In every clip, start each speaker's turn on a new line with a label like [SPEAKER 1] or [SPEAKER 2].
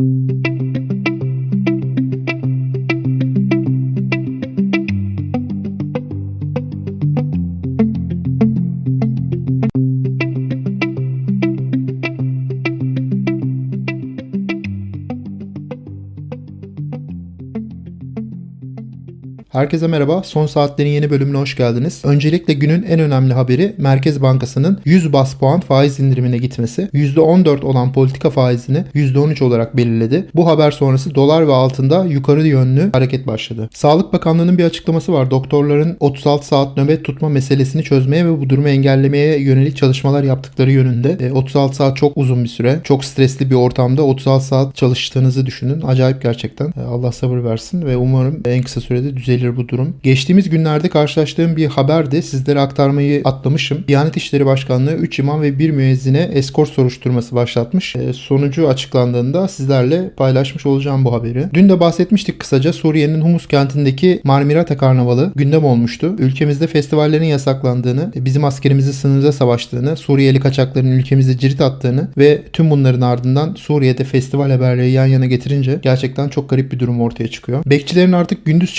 [SPEAKER 1] thank you Herkese merhaba. Son saatlerin yeni bölümüne hoş geldiniz. Öncelikle günün en önemli haberi Merkez Bankası'nın 100 bas puan faiz indirimine gitmesi. %14 olan politika faizini %13 olarak belirledi. Bu haber sonrası dolar ve altında yukarı yönlü hareket başladı. Sağlık Bakanlığı'nın bir açıklaması var. Doktorların 36 saat nöbet tutma meselesini çözmeye ve bu durumu engellemeye yönelik çalışmalar yaptıkları yönünde. E, 36 saat çok uzun bir süre. Çok stresli bir ortamda 36 saat çalıştığınızı düşünün. Acayip gerçekten. E, Allah sabır versin ve umarım en kısa sürede düzelir bu durum. Geçtiğimiz günlerde karşılaştığım bir haberdi. Sizlere aktarmayı atlamışım. Diyanet İşleri Başkanlığı 3 imam ve 1 müezzine eskort soruşturması başlatmış. E, sonucu açıklandığında sizlerle paylaşmış olacağım bu haberi. Dün de bahsetmiştik kısaca Suriye'nin Humus kentindeki Marmirata Karnavalı gündem olmuştu. Ülkemizde festivallerin yasaklandığını, e, bizim askerimizin sınırda savaştığını, Suriyeli kaçakların ülkemize cirit attığını ve tüm bunların ardından Suriye'de festival haberleri yan yana getirince gerçekten çok garip bir durum ortaya çıkıyor. Bekçilerin artık gündüz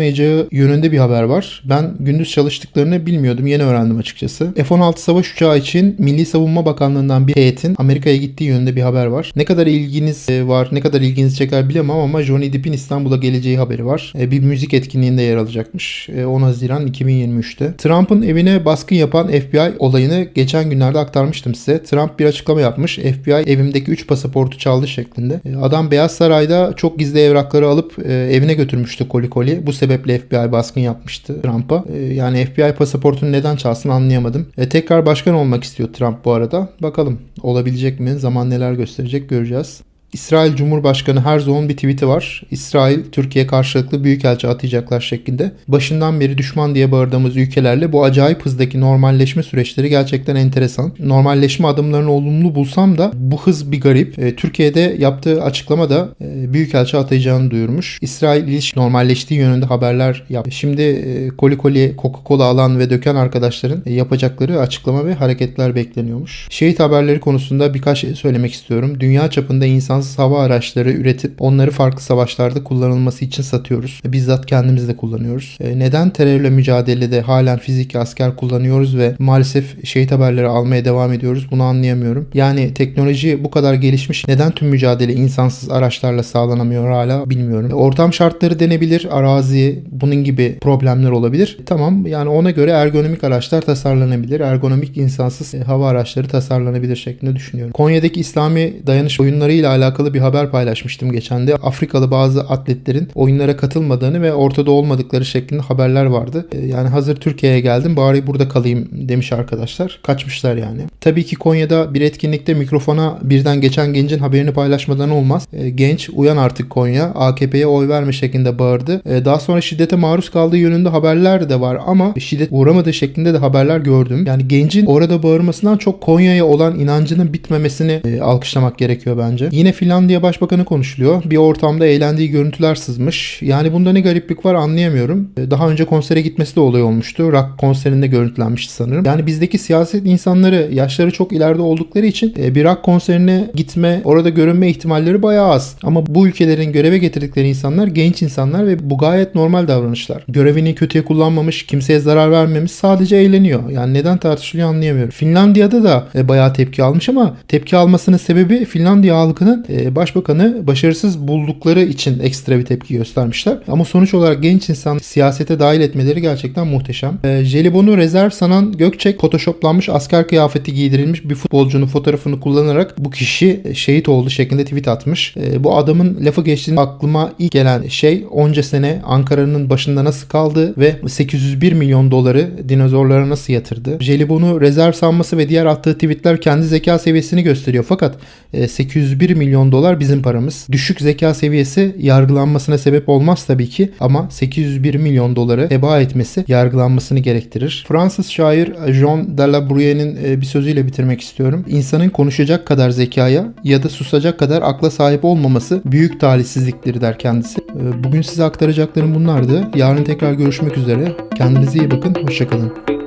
[SPEAKER 1] çalıştırılmayacağı yönünde bir haber var. Ben gündüz çalıştıklarını bilmiyordum. Yeni öğrendim açıkçası. F-16 savaş uçağı için Milli Savunma Bakanlığı'ndan bir heyetin Amerika'ya gittiği yönünde bir haber var. Ne kadar ilginiz e, var, ne kadar ilginizi çeker bilemem ama Johnny Depp'in İstanbul'a geleceği haberi var. E, Bir müzik etkinliğinde yer alacakmış. E, 10 Haziran 2023'te. Trump'ın evine baskın yapan FBI olayını geçen günlerde aktarmıştım size. Trump bir açıklama yapmış. FBI evimdeki 3 pasaportu çaldı şeklinde. E, Adam Beyaz Saray'da çok gizli evrakları alıp e, evine götürmüştü koli koli. Bu sebeple FBI baskın yapmıştı Trump'a. E, Yani FBI pasaportunu neden çalsın anlayamadım. E, tekrar başkan olmak istiyor Trump bu arada. Bakalım olabilecek mi? Zaman neler gösterecek göreceğiz. İsrail Cumhurbaşkanı Herzog'un bir tweet'i var. İsrail, Türkiye karşılıklı büyükelçi atayacaklar şeklinde. Başından beri düşman diye bağırdığımız ülkelerle bu acayip hızdaki normalleşme süreçleri gerçekten enteresan. Normalleşme adımlarını olumlu bulsam da bu hız bir garip. E, Türkiye'de yaptığı açıklamada e, büyükelçi atayacağını duyurmuş. İsrail ilişki normalleştiği yönünde haberler yaptı. Şimdi e, koli koli Coca-Cola alan ve döken arkadaşların e, yapacakları açıklama ve hareketler bekleniyormuş. Şehit haberleri konusunda birkaç şey söylemek istiyorum. Dünya çapında insan insansız hava araçları üretip onları farklı savaşlarda kullanılması için satıyoruz. Bizzat kendimiz de kullanıyoruz. E, Neden terörle mücadelede halen fiziki asker kullanıyoruz ve maalesef şehit haberleri almaya devam ediyoruz bunu anlayamıyorum. Yani teknoloji bu kadar gelişmiş. Neden tüm mücadele insansız araçlarla sağlanamıyor hala bilmiyorum. Ortam şartları denebilir. Arazi bunun gibi problemler olabilir. Tamam yani ona göre ergonomik araçlar tasarlanabilir. Ergonomik insansız e, hava araçları tasarlanabilir şeklinde düşünüyorum. Konya'daki İslami dayanış oyunlarıyla alakalı bir haber paylaşmıştım geçen de. Afrikalı bazı atletlerin oyunlara katılmadığını ve ortada olmadıkları şeklinde haberler vardı. E, Yani hazır Türkiye'ye geldim bari burada kalayım demiş arkadaşlar. Kaçmışlar yani. Tabii ki Konya'da bir etkinlikte mikrofona birden geçen gencin haberini paylaşmadan olmaz. E, Genç uyan artık Konya AKP'ye oy verme şeklinde bağırdı. E, Daha sonra şiddete maruz kaldığı yönünde haberler de var ama şiddet uğramadığı şeklinde de haberler gördüm. Yani gencin orada bağırmasından çok Konya'ya olan inancının bitmemesini e, alkışlamak gerekiyor bence. Yine Finlandiya Başbakanı konuşuluyor. Bir ortamda eğlendiği görüntüler sızmış. Yani bunda ne gariplik var anlayamıyorum. E, Daha önce konsere gitmesi de olay olmuştu. Rock konserinde görüntülenmişti sanırım. Yani bizdeki siyaset insanları yaşları çok ileride oldukları için e, bir rock konserine gitme, orada görünme ihtimalleri bayağı az. Ama bu ülkelerin göreve getirdikleri insanlar genç insanlar ve bu gayet normal davranışlar. Görevini kötüye kullanmamış, kimseye zarar vermemiş, sadece eğleniyor. Yani neden tartışılıyor anlayamıyorum. Finlandiya'da da e, bayağı tepki almış ama tepki almasının sebebi Finlandiya halkının e, başbakanı başarısız buldukları için ekstra bir tepki göstermişler. Ama sonuç olarak genç insan siyasete dahil etmeleri gerçekten muhteşem. E, jelibonu rezerv sanan Gökçek photoshoplanmış asker kıyafeti giydirilmiş bir futbolcunun fotoğrafını kullanarak bu kişi şehit oldu şeklinde tweet atmış. E, bu adamın lafı geçtiğinde aklıma ilk gelen şey onca sene Ankara'nın başında nasıl kaldı ve 801 milyon doları dinozorlara nasıl yatırdı. Jelibonu rezerv sanması ve diğer attığı tweetler kendi zeka seviyesini gösteriyor. Fakat e, 801 milyon dolar bizim paramız. Düşük zeka seviyesi yargılanmasına sebep olmaz tabii ki ama 801 milyon doları heba etmesi yargılanmasını gerektirir. Fransız şair Jean de La Bruyere'nin e, bir sözüyle bitirmek istiyorum. İnsanın konuşacak kadar zekaya ya da susacak kadar akla sahip olmaması büyük talihsizliktir der kendisi. E, Bugün size aktaracaklarım bunlardı. Yarın tekrar görüşmek üzere. Kendinize iyi bakın. Hoşçakalın.